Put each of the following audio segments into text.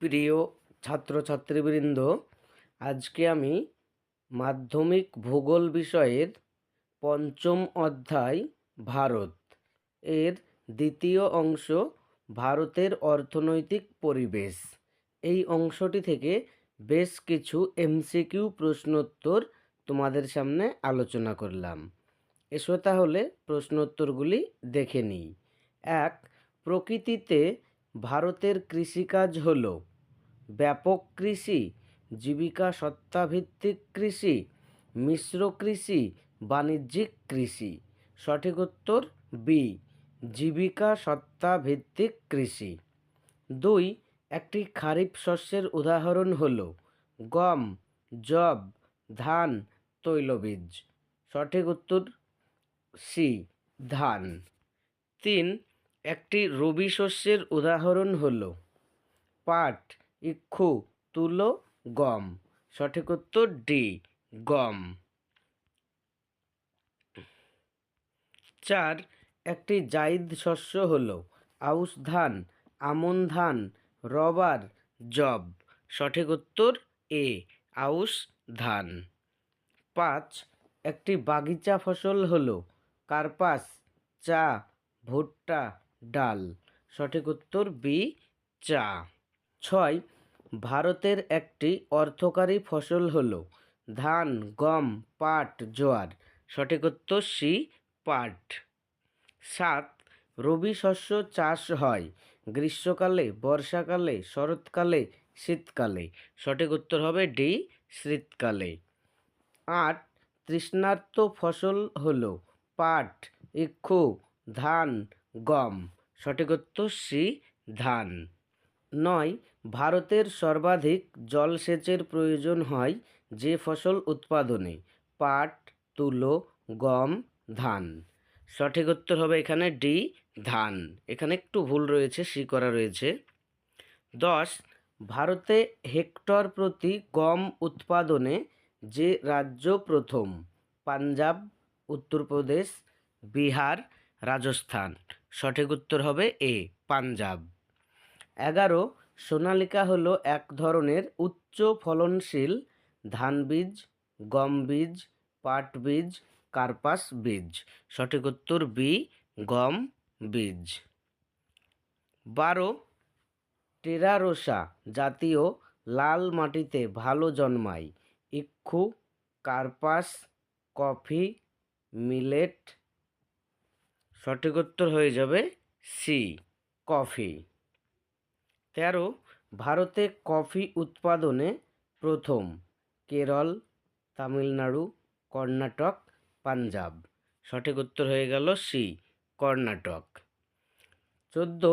প্রিয় ছাত্রছাত্রীবৃন্দ, আজকে আমি মাধ্যমিক ভূগোল বিষয়ের পঞ্চম অধ্যায়, ভারত। এর দ্বিতীয় অংশ ভারতের অর্থনৈতিক পরিবেশ। এই অংশটি থেকে বেশ কিছু এমসিকিউ প্রশ্নোত্তর তোমাদের সামনে আলোচনা করলাম। এসো তাহলে প্রশ্নোত্তরগুলি দেখে নিই। এক, প্রকৃতিতে ভারতের কৃষিকাজ হল ব্যাপক কৃষি, জীবিকা সত্তাভিত্তিক কৃষি, মিশ্র কৃষি, বাণিজ্যিক কৃষি। সঠিক উত্তর বি, জীবিকা সত্তাভিত্তিক কৃষি। দুই, একটি খারিফ শস্যের উদাহরণ হল গম জব ধান, তৈলবীজ। সঠিক উত্তর সি, ধান। তিন একটি রবি শস্যের উদাহরণ হল, পাট, ইক্ষু, তুলো, গম। সঠিক উত্তর ডি গম। চার, একটি জাইদ শস্য হল, আউশ ধান, আমন ধান, রবার, জব। সঠিক উত্তর এ আউশ ধান। পাঁচ, একটি বাগিচা ফসল হল, কার্পাস, চা, ভুট্টা ডাল। সঠিক উত্তর বি, চা। ছয়, ভারতের একটি অর্থকারী ফসল হল ধান, গম, পাট, জোয়ার। সঠিক উত্তর সি, পাট। সাত, রবি শস্য চাষ হয় গ্রীষ্মকালে, বর্ষাকালে, শরৎকালে, শীতকালে। সঠিক উত্তর হবে ডি, শীতকালে। আট, তৃষ্ণার্ত ফসল হল পাট, ইক্ষু, ধান গম। সঠিক উত্তর সি, ধান। নয়, ভারতের সর্বাধিক জলসেচের প্রয়োজন হয় যে ফসল উৎপাদনে, পাট, তুলো, গম, ধান। সঠিক উত্তর হবে এখানে ডি, ধান। এখানে একটু ভুল রয়েছে, সি করা রয়েছে। দশ, ভারতে হেক্টর প্রতি গম উৎপাদনে যে রাজ্য প্রথম, পাঞ্জাব, উত্তরপ্রদেশ, বিহার, রাজস্থান। সঠিক উত্তর হবে এ, পাঞ্জাব। এগারো, সোনালিকা হলো এক ধরনের উচ্চ ফলনশীল ধান বীজ, গম বীজ, পাট বীজ, কার্পাস বীজ। সঠিক উত্তর বি, গম বীজ। বারো, টেরারোসা জাতীয় লাল মাটিতে ভালো জন্মায়। ইক্ষু, কার্পাস, কফি, মিলেট সঠিক উত্তর হয়ে যাবে সি কফি। তেরো, ভারতে কফি উৎপাদনে প্রথম কেরল, তামিলনাড়ু, কর্ণাটক, পাঞ্জাব। সঠিক উত্তর হয়ে গেল সি কর্ণাটক। চোদ্দ,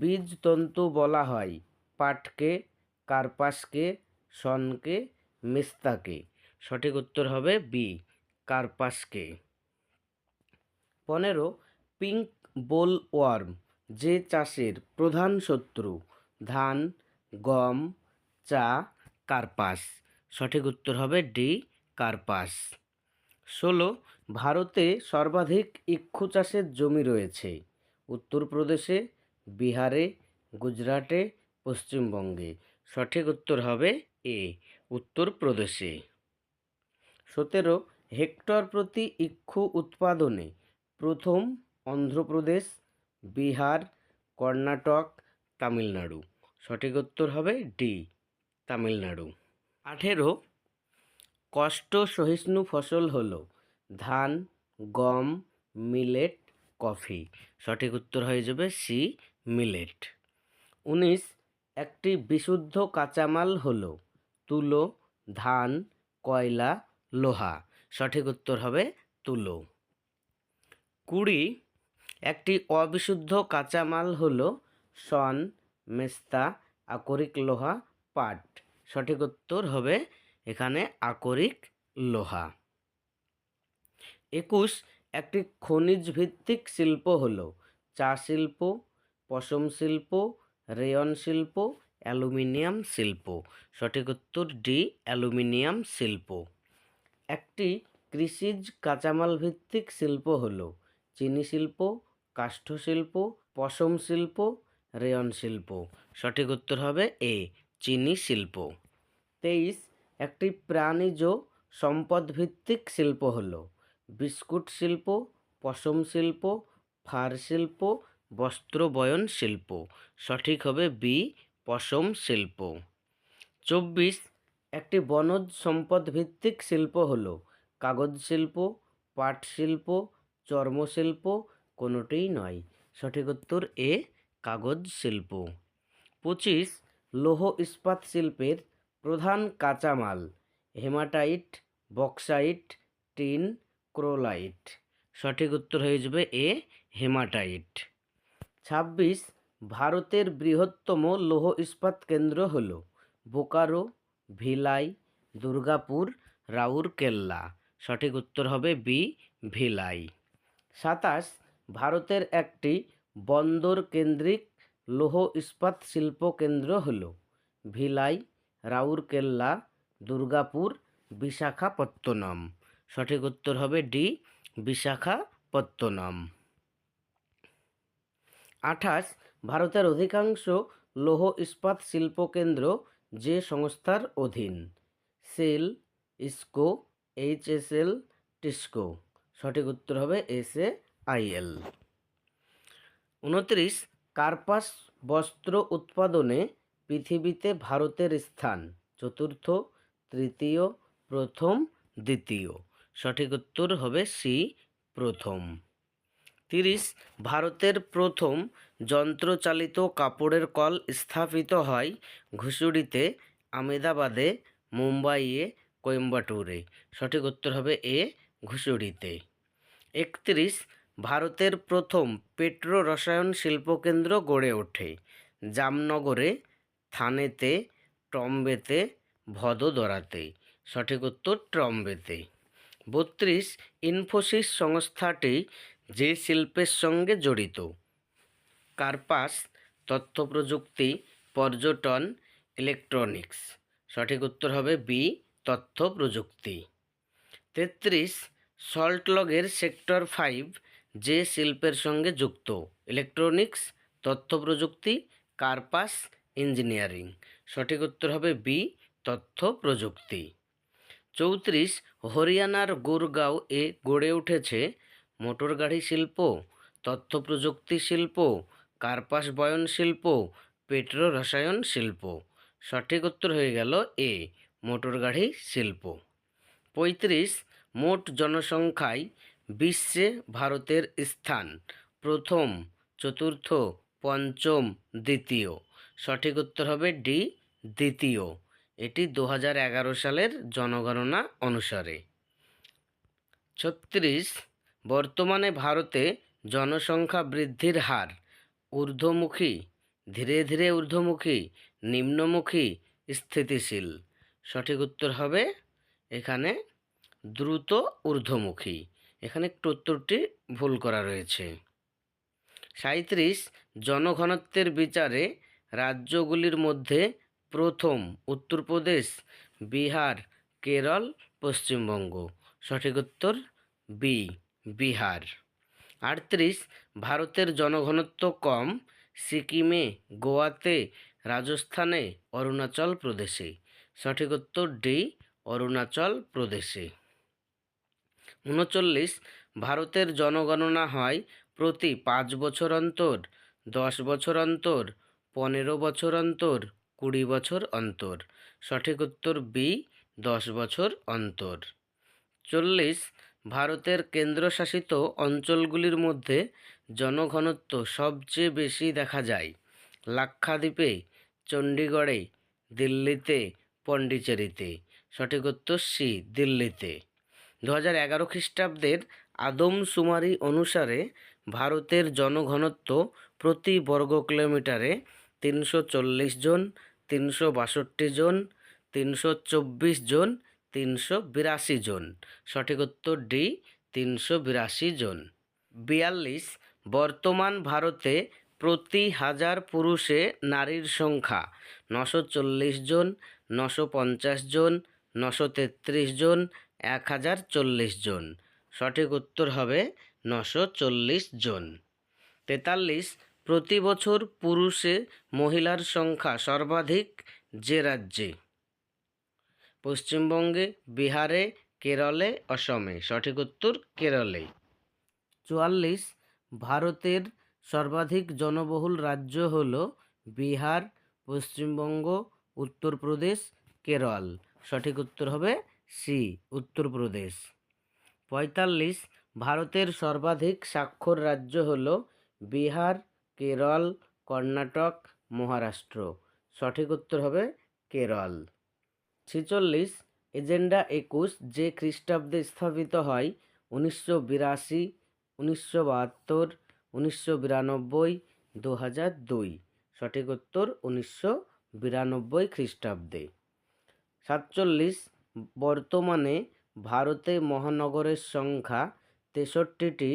বীজতন্তু বলা হয় পাটকে, কার্পাসকে, শনকে, মেস্তাকে। সঠিক উত্তর হবে বি কার্পাসকে। পনেরো পিঙ্ক বোল ওয়ার্ম যে চাষের প্রধান শত্রু, ধান, গম, চা, কার্পাস। সঠিক উত্তর হবে ডি, কার্পাস। ষোলো, ভারতে সর্বাধিক ইক্ষু চাষের জমি রয়েছে। উত্তরপ্রদেশে, বিহারে, গুজরাটে, পশ্চিমবঙ্গে। সঠিক উত্তর হবে এ, উত্তরপ্রদেশে। সতেরো, হেক্টর প্রতি ইক্ষু উৎপাদনে প্রথম অন্ধ্রপ্রদেশ, বিহার, কর্ণাটক, তামিলনাড়ু। সঠিক উত্তর হবে ডি, তামিলনাড়ু। আঠেরো, কষ্ট সহিষ্ণু ফসল হলো ধান, গম, মিলেট, কফি। সঠিক উত্তর হয়ে যাবে সি, মিলেট। উনিশ, একটি বিশুদ্ধ কাঁচামাল হলো তুলো, ধান, কয়লা, লোহা। সঠিক উত্তর হবে তুলো। কুড়ি একটি অবিশুদ্ধ কাঁচামাল হল শন, মেস্তা, আকরিক লোহা, পাট। সঠিক উত্তর হবে এখানে আকরিক লোহা। একুশ, একটি খনিজ ভিত্তিক শিল্প হল চা শিল্প, পশম শিল্প, রেয়ন শিল্প, অ্যালুমিনিয়াম শিল্প। সঠিক উত্তর ডি, অ্যালুমিনিয়াম শিল্প। একটি কৃষিজ কাঁচামাল ভিত্তিক শিল্প হল চিনি শিল্প কাষ্ঠ শিল্প পশম শিল্প, রেয়ন শিল্প। সঠিক উত্তর হবে এ, চিনি শিল্প। তেইশ, একটি প্রাণীজ সম্পদ ভিত্তিক শিল্প হলো। বিস্কুট শিল্প, পশম শিল্প, ফার শিল্প বস্ত্র বয়ন শিল্প। সঠিক হবে বি, পশম শিল্প। চব্বিশ, একটি বনজ সম্পদ ভিত্তিক শিল্প হলো। কাগজ শিল্প, পাট শিল্প, চর্মশিল্প কোনোটিই নয়। সঠিক উত্তর এ, কাগজ শিল্প। পঁচিশ, লৌহ ইস্পাত শিল্পের প্রধান কাঁচামাল। Hematite, bauxite, tin, cryolite. সঠিক উত্তর হয়ে যাবে এ, হেমাটাইট। ছাব্বিশ, ভারতের বৃহত্তম লৌহ ইস্পাত কেন্দ্র হল বোকারো, ভিলাই, দুর্গাপুর, রাউরকেল্লা। সঠিক উত্তর হবে বি, ভিলাই। সাতাশ ভারতের একটি বন্দর কেন্দ্রিক লৌহ ইস্পাত শিল্প কেন্দ্র হল ভিলাই, রাউরকেল্লা, দুর্গাপুর, বিশাখাপত্তনম। সঠিক উত্তর হবে ডি, বিশাখাপত্তনম। আঠাশ, ভারতের অধিকাংশ লৌহ ইস্পাত শিল্প কেন্দ্র যে সংস্থার অধীন, সেল, ইস্কো এইচএসএল টিস্কো। সঠিক উত্তর হবে এস এ আইএল। উনত্রিশ, কার্পাস বস্ত্র উৎপাদনে পৃথিবীতে ভারতের স্থান। চতুর্থ, তৃতীয়, প্রথম, দ্বিতীয়। সঠিক উত্তর হবে সি, প্রথম। তিরিশ, ভারতের প্রথম যন্ত্রচালিত কাপড়ের কল স্থাপিত হয় ঘুষুড়িতে, আমেদাবাদে, মুম্বাইয়ে, কোয়েম্বাটুরে। সঠিক উত্তর হবে এ, ঘুষুড়িতে। একত্রিশ ভারতের প্রথম পেট্রো রসায়ন শিল্পকেন্দ্র গড়ে ওঠে। জামনগরে, থানেতে, ট্রম্বেতে, ভদোদরাতে। সঠিক উত্তর, ট্রম্বেতে। বত্রিশ, ইনফোসিস সংস্থাটি যে শিল্পের সঙ্গে জড়িত। কার্পাস, তথ্য প্রযুক্তি, পর্যটন, ইলেকট্রনিক্স। সঠিক উত্তর হবে বি, তথ্য প্রযুক্তি। তেত্রিশ, সল্টলগের সেক্টর ফাইভ যে শিল্পের সঙ্গে যুক্ত। ইলেকট্রনিক্স তথ্য প্রযুক্তি কার্পাস ইঞ্জিনিয়ারিং সঠিক উত্তর হবে বি তথ্য প্রযুক্তি। চৌত্রিশ, হরিয়ানার গুরগাঁও এ গড়ে উঠেছে মোটর গাড়ি শিল্প, তথ্য প্রযুক্তি শিল্প কার্পাস বয়ন শিল্প পেট্রো রসায়ন শিল্প। সঠিক উত্তর হয়ে গেল এ মোটর গাড়ি শিল্প। পঁয়ত্রিশ, মোট জনসংখ্যায় বিশ্বে ভারতের স্থান প্রথম, চতুর্থ, পঞ্চম, দ্বিতীয়। সঠিক উত্তর হবে ডি, দ্বিতীয়। এটি দু সালের জনগণনা অনুসারে। ছত্রিশ, বর্তমানে ভারতে জনসংখ্যা বৃদ্ধির হার ঊর্ধ্বমুখী, ধীরে ধীরে ঊর্ধ্বমুখী, নিম্নমুখী, স্থিতিশীল। সঠিক উত্তর হবে এখানে দ্রুত ঊর্ধ্বমুখী। এখানে উত্তরটি ভুল করা রয়েছে। সাঁত্রিশ জনঘনত্বের বিচারে রাজ্যগুলির মধ্যে প্রথম উত্তরপ্রদেশ বিহার, কেরল, পশ্চিমবঙ্গ। সঠিক উত্তর বি, বিহার। আটত্রিশ, ভারতের জনঘনত্ব কম, সিকিমে, গোয়াতে, রাজস্থানে, অরুণাচল প্রদেশে। সঠিক উত্তর ডি, অরুণাচল প্রদেশে। উনচল্লিশ ভারতের জনগণনা হয় প্রতি পাঁচ বছর অন্তর, দশ বছর অন্তর, পনেরো বছর অন্তর, কুড়ি বছর অন্তর। সঠিক উত্তর বি দশ বছর অন্তর। চল্লিশ, ভারতের কেন্দ্রশাসিত অঞ্চলগুলির মধ্যে জনঘনত্ব সবচেয়ে বেশি দেখা যায়। লাক্ষাদ্বীপে, চণ্ডীগড়ে, দিল্লিতে পণ্ডিচেরিতে সঠিক উত্তর সি দিল্লিতে। দু হাজার এগারো খ্রিস্টাব্দের আদমশুমারি অনুসারে ভারতের জনঘনত্ব প্রতি বর্গ কিলোমিটারে তিনশো চল্লিশ জন, তিনশো বাষট্টি জন, তিনশো চব্বিশ জন, তিনশো বিরাশি জন। সঠিক উত্তর ডি, তিনশো বিরাশি জন। বিয়াল্লিশ, বর্তমান ভারতে প্রতি হাজার পুরুষে নারীর সংখ্যা নশো চল্লিশ জন, নশো পঞ্চাশ জন, নশো তেত্রিশ জন এক হাজার চল্লিশ জন। সঠিক উত্তর হবে নশো চল্লিশ জন। তেতাল্লিশ, প্রতি বছর পুরুষে মহিলার সংখ্যা সর্বাধিক যে রাজ্যে? পশ্চিমবঙ্গে, বিহারে, কেরলে, অসমে। সঠিক উত্তর কেরলে চুয়াল্লিশ, ভারতের সর্বাধিক জনবহুল রাজ্য হল বিহার, পশ্চিমবঙ্গ, উত্তরপ্রদেশ, কেরল। সঠিক উত্তর হবে সি, উত্তরপ্রদেশ। পঁয়তাল্লিশ, ভারতের সর্বাধিক স্বাক্ষর রাজ্য হল বিহার, কেরল, কর্ণাটক, মহারাষ্ট্র। সঠিক উত্তর হবে কেরল। ছেচল্লিশ, এজেন্ডা একুশ যে খ্রিস্টাব্দে স্থাপিত হয় উনিশশো বিরাশি, উনিশশো বাহাত্তর, উনিশশো বিরানব্বই দু হাজার দুই। সঠিক উত্তর উনিশশো বিরানব্বই খ্রিস্টাব্দে। সাতচল্লিশ বর্তমানে ভারতে মহানগরের সংখ্যা তেষট্টিটি,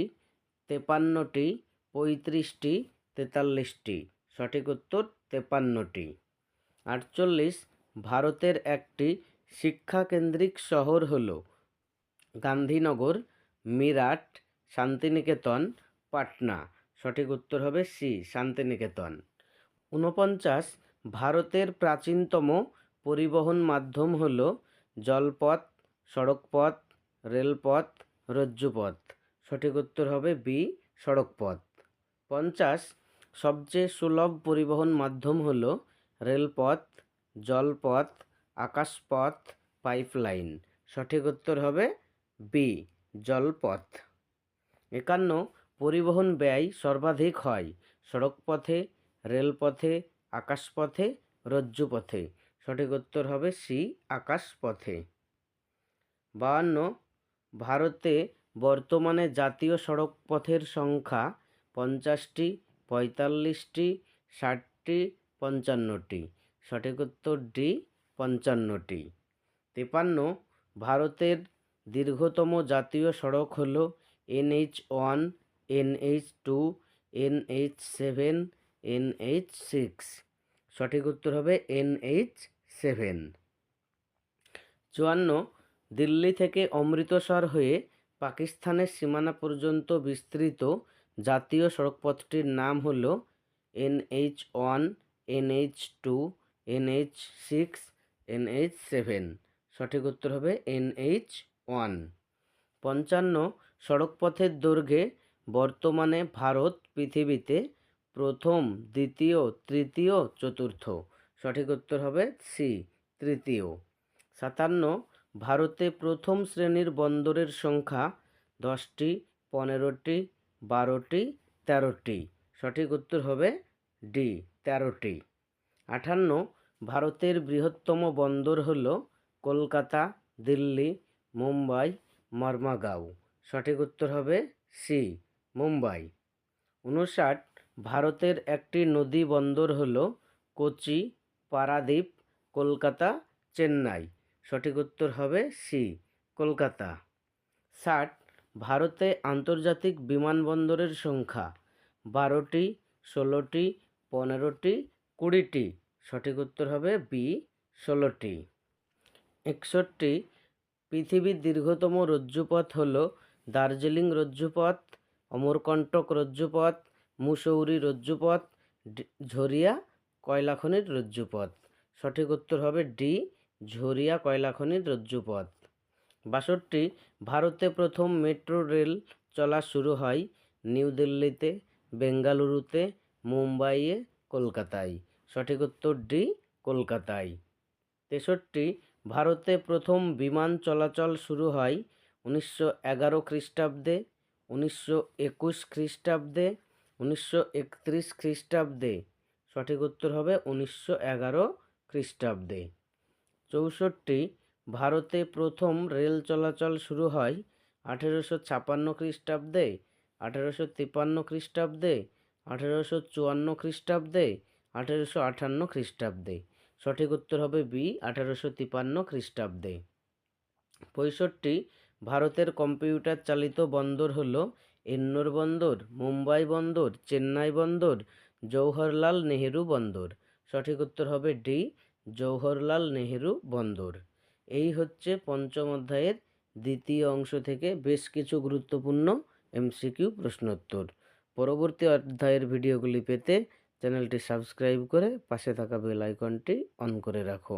তেপান্নটি, পঁয়ত্রিশটি, তেতাল্লিশটি। সঠিক উত্তর, তেপান্নটি। আটচল্লিশ, ভারতের একটি শিক্ষাকেন্দ্রিক শহর হল গান্ধীনগর, মিরাট, শান্তিনিকেতন, পাটনা। সঠিক উত্তর হবে সি, শান্তিনিকেতন। ঊনপঞ্চাশ, ভারতের প্রাচীনতম পরিবহন মাধ্যম হল জলপথ, সড়কপথ, রেলপথ, রজ্জুপথ। সঠিক উত্তর হবে বি, সড়কপথ। পঞ্চাশ, সবচেয়ে সুলভ পরিবহন মাধ্যম হল রেলপথ, জলপথ, আকাশপথ, পাইপলাইন। সঠিক উত্তর হবে বি, জলপথ। একান্ন, পরিবহন ব্যয় সর্বাধিক হয়। সড়কপথে, রেলপথে, আকাশপথে, রজ্জুপথে। সঠিক উত্তর হবে সি আকাশ পথে বাহান্ন ভারতে বর্তমানে জাতীয় সড়ক পথের সংখ্যা পঞ্চাশটি, পঁয়তাল্লিশটি, ষাটটি, পঞ্চান্নটি। সঠিক উত্তর ডি, পঞ্চান্নটি। তেপান্ন, ভারতের দীর্ঘতম জাতীয় সড়ক হল NH one, NH two, NH seven, NH six. সঠিক উত্তর হবে এনএইচ সেভেন। চুয়ান্ন, দিল্লি থেকে অমৃতসর হয়ে পাকিস্তানের সীমানা পর্যন্ত বিস্তৃত জাতীয় সড়কপথটির নাম হল NH one, NH two, NH six, NH seven. সঠিক উত্তর হবে এনএইচ ওয়ান। পঞ্চান্ন, সড়কপথের দৈর্ঘ্যে বর্তমানে ভারত পৃথিবীতে প্রথম, দ্বিতীয়, তৃতীয়, চতুর্থ। সঠিক উত্তর হবে সি, তৃতীয়। সাতান্ন, ভারতে প্রথম শ্রেণির বন্দরের সংখ্যা দশটি, পনেরোটি, বারোটি, তেরোটি। সঠিক উত্তর হবে ডি, তেরোটি। আঠান্ন, ভারতের বৃহত্তম বন্দর হল কলকাতা, দিল্লি, মুম্বাই, মর্মাগাঁও। সঠিক উত্তর হবে সি, মুম্বাই। উনষাট, ভারতের একটি নদী বন্দর হল কোচি পারাদ্বীপ, কলকাতা, চেন্নাই। সঠিক উত্তর হবে সি, কলকাতা। ষাট, ভারতে আন্তর্জাতিক বিমানবন্দরের সংখ্যা। বারোটি, ষোলোটি, পনেরোটি, কুড়িটি। সঠিক উত্তর হবে বি, ষোলোটি। একষট্টি, পৃথিবীর দীর্ঘতম রজ্জুপথ হল দার্জিলিং রজ্জুপথ, অমরকণ্টক রজ্জুপথ, মুসৌরি রজ্জুপথ, ডি- ঝরিয়া কয়লাখনির রজ্জুপথ। সঠিক উত্তর হবে ডি, ঝরিয়া কয়লাখনির রজ্জুপথ। বাষট্টি, ভারতে প্রথম মেট্রো রেল চলা শুরু হয় নিউ দিল্লিতে, বেঙ্গালুরুতে, মুম্বাইয়ে, কলকাতায়। সঠিক উত্তর ডি, কলকাতায়। তেষট্টি, ভারতে প্রথম বিমান চলাচল শুরু হয় উনিশশো এগারো খ্রিস্টাব্দে, উনিশশো একুশ খ্রিস্টাব্দে, উনিশশো একত্রিশ খ্রিস্টাব্দে। সঠিক উত্তর হবে উনিশশো এগারো খ্রিস্টাব্দে। চৌষট্টি, ভারতে প্রথম রেল চলাচল শুরু হয় আঠেরোশো ছাপান্ন খ্রিস্টাব্দে, আঠেরোশো তিপান্ন খ্রিস্টাব্দে, আঠেরোশো চুয়ান্ন খ্রিস্টাব্দে, আঠেরোশো আটান্ন খ্রিস্টাব্দে। সঠিক উত্তর হবে বি, আঠেরোশো তিপান্ন খ্রিস্টাব্দে। পঁয়ষট্টি, ভারতের কম্পিউটার চালিত বন্দর হল এন্নোর বন্দর, মুম্বাই বন্দর, চেন্নাই বন্দর জওহরলাল নেহেরু বন্দর। সঠিক উত্তর হবে ডি, জওহরলাল নেহেরু বন্দর। এই হচ্ছে পঞ্চম অধ্যায়ের দ্বিতীয় অংশ থেকে বেশ কিছু গুরুত্বপূর্ণ এমসিকিউ প্রশ্নোত্তর। পরবর্তী অধ্যায়ের ভিডিওগুলি পেতে চ্যানেলটি সাবস্ক্রাইব করে পাশে থাকা বেল আইকনটি অন করে রাখো।